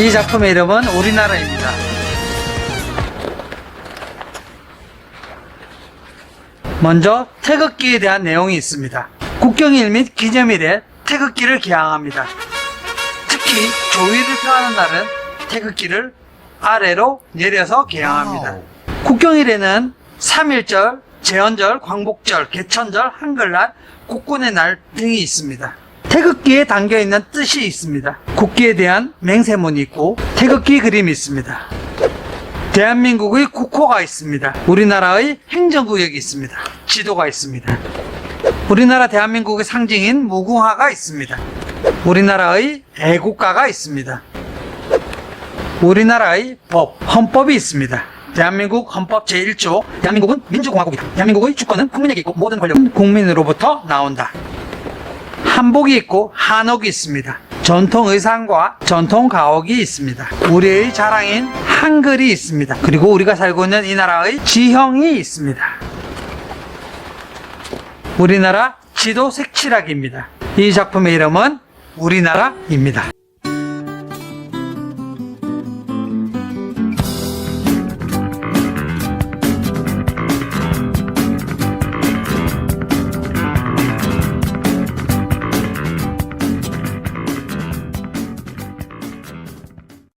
이 작품의 이름은 우리나라입니다. 먼저 태극기에 대한 내용이 있습니다. 국경일 및 기념일에 태극기를 개항합니다. 특히 조위를 표하는 날은 태극기를 아래로 내려서 개항합니다. 국경일에는 3.1절, 제헌절, 광복절, 개천절, 한글날, 국군의 날 등이 있습니다. 태극기에 담겨 있는 뜻이 있습니다. 국기에 대한 맹세문이 있고 태극기 그림이 있습니다. 대한민국의 국호가 있습니다. 우리나라의 행정구역이 있습니다. 지도가 있습니다. 우리나라 대한민국의 상징인 무궁화가 있습니다. 우리나라의 애국가가 있습니다. 우리나라의 법, 헌법이 있습니다. 대한민국 헌법 제1조, 대한민국은 민주공화국이다. 대한민국의 주권은 국민에게 있고 모든 권력은 국민으로부터 나온다. 한복이 있고 한옥이 있습니다. 전통 의상과 전통 가옥이 있습니다. 우리의 자랑인 한글이 있습니다. 그리고 우리가 살고 있는 이 나라의 지형이 있습니다. 우리나라 지도 색칠하기입니다. 이 작품의 이름은 우리나라입니다.